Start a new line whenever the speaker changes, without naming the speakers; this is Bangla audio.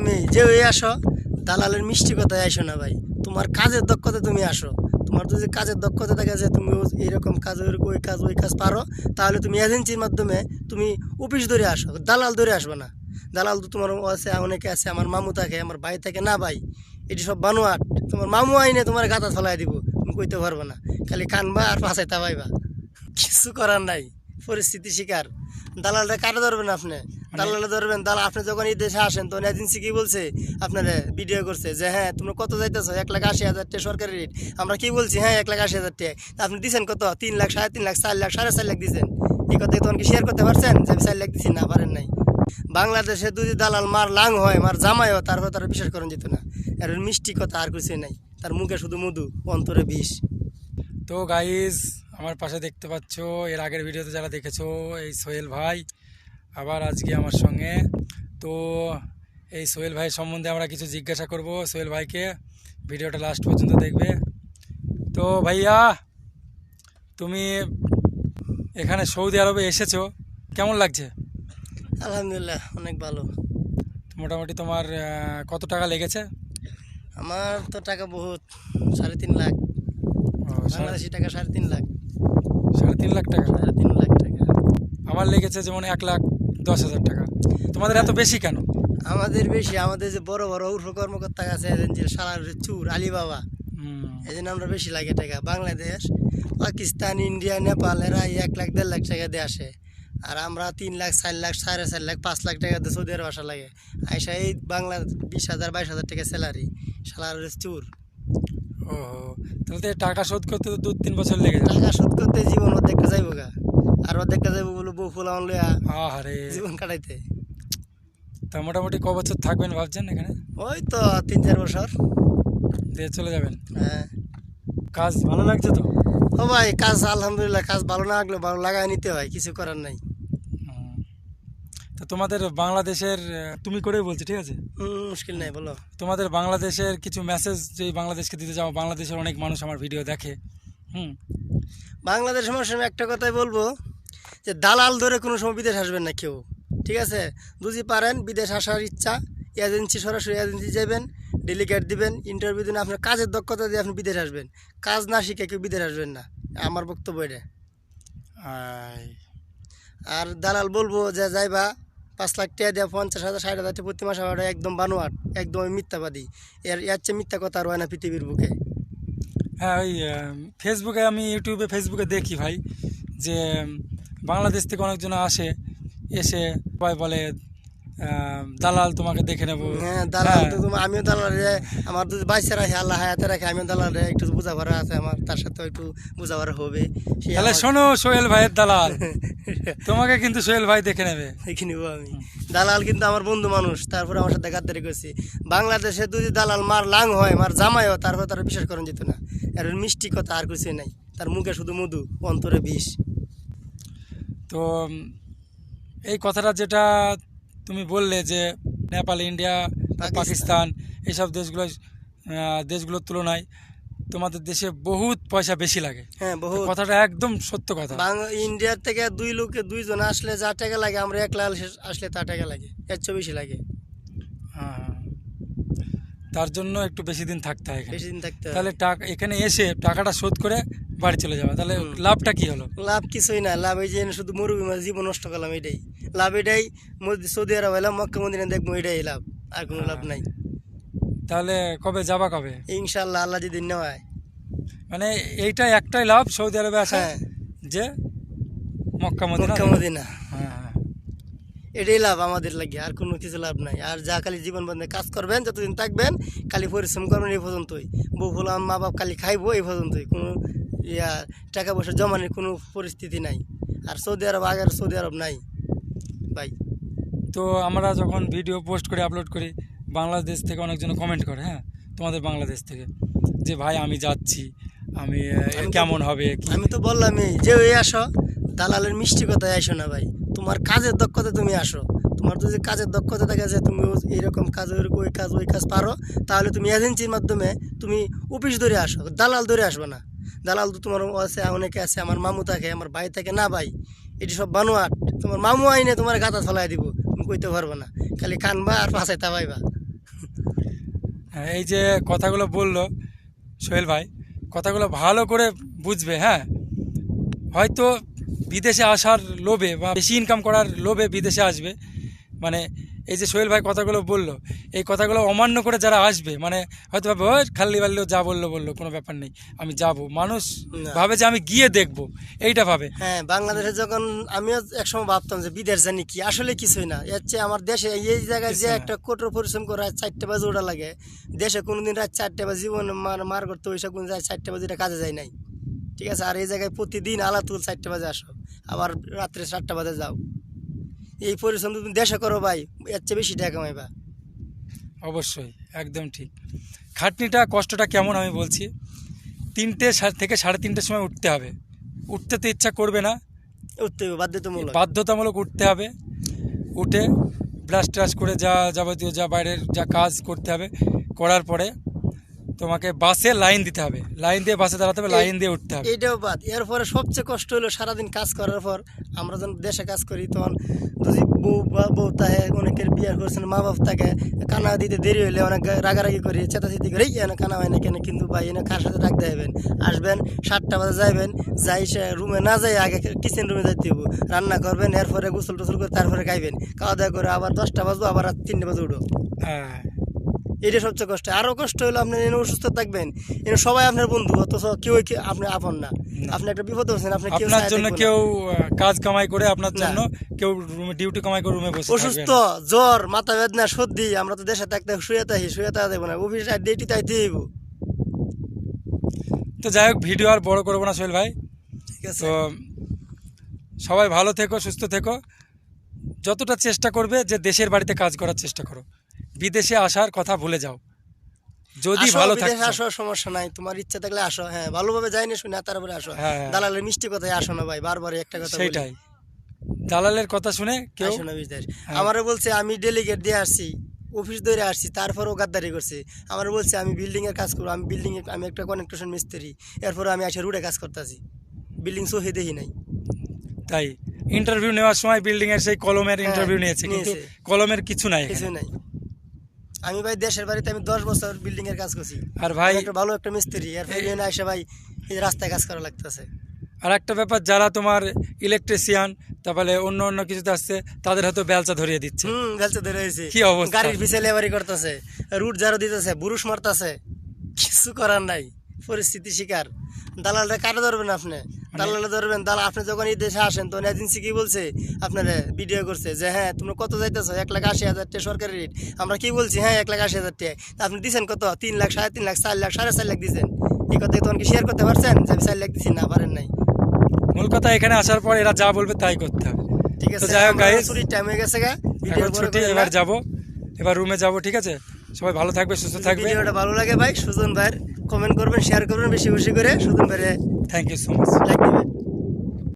আমি যে ওই আসো, দালালের মিষ্টি কথায় আসো না ভাই। তোমার কাজের দক্ষতা তুমি আসো। তোমার যদি কাজের দক্ষতা থাকে যে তুমি এইরকম কাজ, ওই- কাজ, ওই কাজ পারো, তাহলে তুমি এজেন্সির মাধ্যমে তুমি অফিস ধরে আসো। দালাল ধরে আসবে না। দালাল তো তোমার আছে, অনেকে আছে, আমার মামু থাকে, আমার ভাই থাকে। না ভাই, এটি সব বানোয়াট। তোমার মামু আইনে তোমার গাতা ফেলাই দিব, তুমি কইতে পারবে না। খালি কানবা আর পাশাইতে পাইবা। কিছু করার নাই, পরিস্থিতি শিকার। দালালটা কাটা ধরবেন আপনি? দালালে ধরবেন দালাল আপনি যখন এই দেশে আসেন তখন এজেন্সি কি বলছে? আপনারা ভিডিও করছে যে হ্যাঁ তোমরা কত যাইতেছো? এক লাখ আশি হাজার টাকা সরকারি রেট আমরা কি বলছি? হ্যাঁ এক লাখ আশি হাজার টাকা। আপনি দিচ্ছেন কত? তিন লাখ সাড়ে তিন লাখ চার লাখ সাড়ে চার লাখ দিচ্ছেন এই কথা তখন কি শেয়ার করতে পারছেন যে আমি চার লাখ দিচ্ছি না পারেন নাই। বাংলাদেশে যদি দালাল মার লাং হয় মার জামাই হয় তারপর তারা বিশ্বাস করেন যেত না। আর মিষ্টি কথা আর কিছুই নাই। তার মুখে শুধু মধু অন্তরে বিষ।
তো গাইজ আমার পাশে দেখতে পাচ্ছ এর আগের ভিডিওতে যারা দেখেছ এই সোহেল ভাই আবার আজকে আমার সঙ্গে। তো এই সোহেল ভাই সম্বন্ধে আমরা কিছু জিজ্ঞাসা করব। সোহেল ভাইকে ভিডিওটা লাস্ট পর্যন্ত দেখবে। তো ভাইয়া তুমি এখানে সৌদি আরবে এসেছ। কেমন লাগছে?
আলহামদুলিল্লাহ অনেক ভালো।
মোটামুটি তোমার কত টাকা লেগেছে?
আমার তো টাকা বহুত সাড়ে তিন লাখ। বাংলাদেশি টাকা সাড়ে তিন লাখ।
সাড়ে তিন লাখ টাকা?
সাড়ে তিন লাখ টাকা।
আমার লেগেছে যেমন এক লাখ। দশ হাজার টাকা। তোমাদের এত বেশি কেন?
আমাদের বেশি আমাদের যে বড় বড় উর্ফ কর্মকর্তা আছে এজেন্সির সালার চুর আলিবাবা এই জন্য আমরা বেশি লাগে টাকা। বাংলাদেশ পাকিস্তান ইন্ডিয়া নেপাল এরা এক লাখ দেড় লাখ টাকা দিয়ে আসে। আর আমরা তিন লাখ চার লাখ সাড়ে চার লাখ পাঁচ লাখ টাকা দিয়ে সৌদি আরব আসা লাগে। আইসা এই বাংলা বিশ হাজার বাইশ হাজার টাকা স্যালারি সালার চুর।
ও তাহলে টাকা শোধ করতে তো দু তিন বছর লেগে যাবে।
টাকা শোধ করতে জীবন অর্ধেকটা যাইব গা। আর অর্ধেকটা যাইব বলে বউ ফুলাম লইয়া
আরে
জীবন কাটাইতে।
তা মোটামুটি ক বছর থাকবেন ভাবছেন এখানে?
ওই তো তিন চার বছর।
দিয়ে চলে যাবেন?
হ্যাঁ।
কাজ ভালো লাগছে তো?
ও ভাই কাজ আলহামদুলিল্লাহ কাজ ভালো না লাগলে ভালো লাগাই নিতে হয় কিছু করার নাই।
তো তোমাদের বাংলাদেশের তুমি করেই বলছি ঠিক আছে?
হুম, মুশকিল নাই বলো।
তোমাদের বাংলাদেশের কিছু মেসেজ যে বাংলাদেশকে দিতে যাও বাংলাদেশের অনেক মানুষ আমার ভিডিও দেখে হুম?
বাংলাদেশ সময় আমি একটা কথাই বলব যে দালাল ধরে কোনো সময় বিদেশ আসবেন না কেউ ঠিক আছে? যদি পারেন বিদেশ আসার ইচ্ছা এজেন্সি সরাসরি এজেন্সি যাবেন ডেলিগেট দিবেন ইন্টারভিউ দিন আপনার কাজের দক্ষতা দিয়ে আপনি বিদেশ আসবেন। কাজ না শিখে কেউ বিদেশ আসবেন না আমার বক্তব্য এটা। আর দালাল বলব যে যাইবা পাঁচ লাখ টাকা দেওয়া পঞ্চাশ হাজার ষাট হাজার প্রতি মাসে আমার একদম বানোয়াট একদম মিথ্যাবাদী। এর এর চেয়ে মিথ্যা কথা আর হয় না পৃথিবীর বুকে।
হ্যাঁ ওই ফেসবুকে আমি ইউটিউবে ফেসবুকে দেখি ভাই যে বাংলাদেশ থেকে অনেকজন আসে এসে সবাই বলে দালাল তোমাকে দেখে নেব।
হ্যাঁ দালাল
হ্যাঁ।
তো আমিও দালাল রে আমার যদি বাইসে রাখে আল্লাহ হায়াতে রাখে আমিও দালাল রে একটু বোঝাপড়া আছে আমার তার সাথে একটু বোঝাপড়া হবে।
তাহলে শোনো সোহেল ভাইয়ের দালাল। তোমাকে কিন্তু সোহেল ভাই দেখে নেবে।
দেখে নিবো আমি। দালাল কিন্তু আমার বন্ধু মানুষ তারপরে আমার সাথে গাদ্দারি করছি। বাংলাদেশে যদি দালাল মার লাং হয় মার জামাই হয় তারপরে তারা বিশ্বাস করেন যেত না। আর মিষ্টি কথা আর কিছুই নাই। তার মুখে শুধু মধু অন্তরে বিষ।
তো এই কথাটা যেটা তুমি বললে যে নেপাল ইন্ডিয়া
পাকিস্তান।
পাকিস্তান এইসব দেশগুলো দেশগুলোর তুলনায় তোমাদের দেশে বহুত পয়সা বেশি লাগে।
হ্যাঁ
তো
বহুত।
কথাটা একদম সত্য কথা।
ইন্ডিয়ার থেকে দুই লোকে দুইজন আসলে যা টাকা লাগে আমরা এক লাখ আসলে তা টাকা লাগে। এর চেয়ে বেশি লাগে।
হ্যাঁ। তার জন্য একটু বেশি দিন থাকতে হয়
বেশি দিন থাকতে হবে।
তাহলে টাকা এখানে এসে টাকাটা শোধ করে বাড়ি চলে যাবে। তাহলে লাভটা কি হলো?
লাভ কিছুই না। লাভ এই যে শুধু মরুবিমার জীবন নষ্ট করলাম এটাই। লাভ এটাই সৌদি আরব এলাম মক্কা মন্দিরে দেখব এটাই লাভ। আর কোনো লাভ নাই।
তাহলে কবে যাবা কবে?
ইনশাল্লাহ আল্লাহ যদি নেওয়ায়।
মানে এইটা একটাই লাভ সৌদি আরবে আসা
হ্যাঁ।
যে মক্কা মদিনা।
Mecca Medina.
হ্যাঁ হ্যাঁ।
এটাই লাভ আমাদের লাগে আর কোনো কিছু লাভ নাই। আর যা খালি জীবন বন্ধে কাজ করবেন যতদিন থাকবেন খালি পরিশ্রম করবেন এই পর্যন্তই। বউ ফুলাম মা বাপ খালি খাইবো এই পর্যন্তই। কোনো ইয়া টাকা পয়সা জমানোর কোনো পরিস্থিতি নাই। আর সৌদি আরব আগের সৌদি আরব নাই। ভাই।
তো আমরা যখন ভিডিও পোস্ট করে আপলোড করি বাংলাদেশ থেকে অনেকজন কমেন্ট করে হ্যাঁ? তোমাদের বাংলাদেশ থেকে। যে ভাই আমি যাচ্ছি। আমি কেমন হবে?
আমি তো বললামই যে ওই আসো। দালালের মিষ্টি কথায় আসো না ভাই। তোমার কাজের দক্ষতা তুমি আসো। তোমার যদি কাজের দক্ষতা থাকে যে তুমি এইরকম কাজ ওই- ওই কাজ ওই কাজ পারো তাহলে তুমি এজেন্সির মাধ্যমে তুমি অফিস ধরে আসো। দালাল ধরে আসবে না। দালাল তো তোমার আছে অনেকে আছে আমার মামু থাকে আমার ভাই থাকে। না ভাই এটি সব বানোয়াট। তোমার মামু আইনে তোমার গাতা ফেলাই দিব। তুমি কইতে পারবে না। খালি কানবা আর পাশাইতে পাইবা।
এই যে কথাগুলো বলল সোহেল ভাই, কথাগুলো ভালো করে বুঝবে হ্যাঁ? হয়তো বিদেশে আসার লোভে বা বেশি ইনকাম করার লোভে বিদেশে আসবে মানে এই যে সোহেল ভাই কথাগুলো বলল এই কথাগুলো অমান্য করে যারা আসবে মানে হয়তো ভাবে "ওই খাল্লি বাল্লিও যা বলল বলল কোনো ব্যাপার নেই আমি যাব। মানুষ ভাবে যে আমি গিয়ে দেখব এইটা ভাবে।
হ্যাঁ বাংলাদেশে যখন আমিও একসময় ভাবতাম যে বিদেশ জানি কি আসলে কিছুই না। এর চেয়ে আমার দেশে এই জায়গায় যে একটা কঠোর পরিশ্রম করে রাত চারটে বাজে ওটা লাগে। দেশে কোনোদিন রাত চারটে বাজে জীবন মার মার করতে ওইসব কোনো রাত চারটে বাজে এটা কাজে যায় নাই। ঠিক আছে? আর এই জায়গায় প্রতিদিন আলাতুল চারটে বাজে আসো। আবার রাত্রে চারটে বাজে যাও। এই পরিশ্রম তুমি দেশে করো ভাই এর চেয়ে বেশি টাকা কামাইবা।
অবশ্যই একদম ঠিক। খাটনিটা কষ্টটা কেমন আমি বলছি? তিনটে থেকে সাড়ে তিনটের সময় উঠতে হবে। উঠতে তো ইচ্ছা করবে না।
উঠতে হবে বাধ্যতামূলক।
বাধ্যতামূলক উঠতে হবে। উঠে ব্রাশ ট্রাশ করে যা যাবতীয় যা বাইরের যা কাজ করতে হবে করার পরে তোমাকে বাসে লাইন দিতে হবে। লাইন দিয়ে বাসে দাঁড়াতে হবে লাইন দিয়ে উঠতে হবে।
এইটাও বাদ। এরপরে সবচেয়ে কষ্ট হলো সারাদিন কাজ করার পর আমরা যখন দেশে কাজ করি তখন যদি বউ বা বউ তাহে অনেকের বিয়ে করছেন মা বাপ তাকে কানা দিতে দেরি হলে অনেক রাগারাগি করি চেতাচিতি করি এনে কানা হয় না কেন? কিন্তু ভাই এনে কার সাথে রাখতে হবেন আসবেন সাতটা বাজে যাইবেন যাই সে রুমে না যাই আগে কিচেন রুমে যাইতে হব রান্না করবেন এরপরে গোসল টোসল করে তারপরে খাইবেন। খাওয়া দাওয়া করে আবার দশটা বাজবো আবার রাত তিনটে বাজে উঠো
হ্যাঁ।
এটা সবচেয়ে কষ্ট। আরও কষ্ট হলো আপনি এনে অসুস্থ থাকবেন। এনে সবাই আপনার বন্ধু অথচ কেউ কি- আপনি আপন না। আপনি একটা বিপদ হচ্ছেন আপনি কেউ
আপনার জন্য কেউ কাজ কামাই করে আপনার জন্য কেউ রুমে ডিউটি কামাই করে রুমে বসে
অসুস্থ জ্বর মাথা বেদনা সর্দি আমরা তো দেশে থাকতে শুয়ে থাকি শুয়ে থাকা দেবো না। অফিস ডিউটি তাই দিব।
তো যাই হোক ভিডিও আর বড় করব না সোহেল ভাই।
ঠিক আছে।
তো সবাই ভালো থেকো সুস্থ থেকো। যতটা চেষ্টা করবে যে দেশের বাড়িতে কাজ করার চেষ্টা করো। বিদেশে আসার কথা ভুলে যাও। যদি ভালো থাকো
আসো সমস্যা নাই। তোমার ইচ্ছা থাকলে আসো হ্যাঁ। ভালোভাবে যাইনি শুনে তারপরে আসো।
হ্যাঁ, হ্যাঁ।
দালালের মিষ্টি কথায় আসো না ভাই বারবার একটা কথা বলি।
সেইটাই। দালালের কথা শুনে কেউ
আসো
হ্যাঁ।
আমারও বলছে আমি ডেলিগেট দিয়ে আসছি অফিস ধরে আসছি তারপরেও গাদ্দারি করছে। আমার বলছে আমি বিল্ডিং এর কাজ করব আমি বিল্ডিং আমি একটা কনেকশন মিস্ত্রি এরপরে আমি এসে রুডে কাজ করতেছি। বিল্ডিং সহি দেখি নাই।
তাই ইন্টারভিউ নেওয়ার সময় বিল্ডিং এর সেই কলমের ইন্টারভিউ নিয়েছে কিন্তু কলমের কিছু নাই
কিছু নাই। আমি ভাই দেশের বাড়িতে আমি দশ বছর বিল্ডিং এর কাজ করছি।
আর ভাই
একটা ভালো একটা মিস্ত্রি এনে এসে ভাই এই রাস্তায় কাজ করা লাগতেছে।
আর একটা ব্যাপার যারা তোমার ইলেকট্রিশিয়ান তারপরে অন্য অন্য কিছুতে আসছে তাদের হয়তো বেলচা ধরিয়ে দিচ্ছে।
হুম ভেলতে ধরে হয়েছে
কি অবস্থা?
গাড়ির পিছে লেবারি করতেছে রুট জারো দিতেছে বুরুষ মারতেছে। কিছু করার নাই পরিস্থিতি শিকার। দালালটা কাটা ধরবেন আপনি?
মানে
দালালে ধরবেন দালাল আপনি যখন এই দেশে আসেন তখন এজেন্সি কি বলছে? আপনারা ভিডিও করছে যে হ্যাঁ তোমরা কত যাইতেছো? এক লাখ আশি হাজার টাকা সরকারি রেট আমরা কি বলছি? হ্যাঁ এক লাখ আশি হাজার টাকা। আপনি দিচ্ছেন কত? তিন লাখ সাড়ে তিন লাখ চার লাখ সাড়ে চার লাখ দিচ্ছেন এই কথা তখন কি শেয়ার করতে পারছেন যে আমি চার লাখ দিচ্ছি না পারেন নাই?
মূল কথা এখানে আসার পর এরা যা বলবে তাই করতে হবে।
ঠিক আছে
যাই হোক guys,
ছুটির টাইম হয়ে গেছে গা। ভিডিও
ছুটি এবার যাব। এবার রুমে যাব ঠিক আছে? সবাই ভালো থাকবে সুস্থ থাকবে।
ভিডিওটা ভালো লাগে ভাই সুজন ভাইয়ের কমেন্ট করবেন শেয়ার করবেন বেশি বেশি করে শুধু
thank you so much
like দিবেন।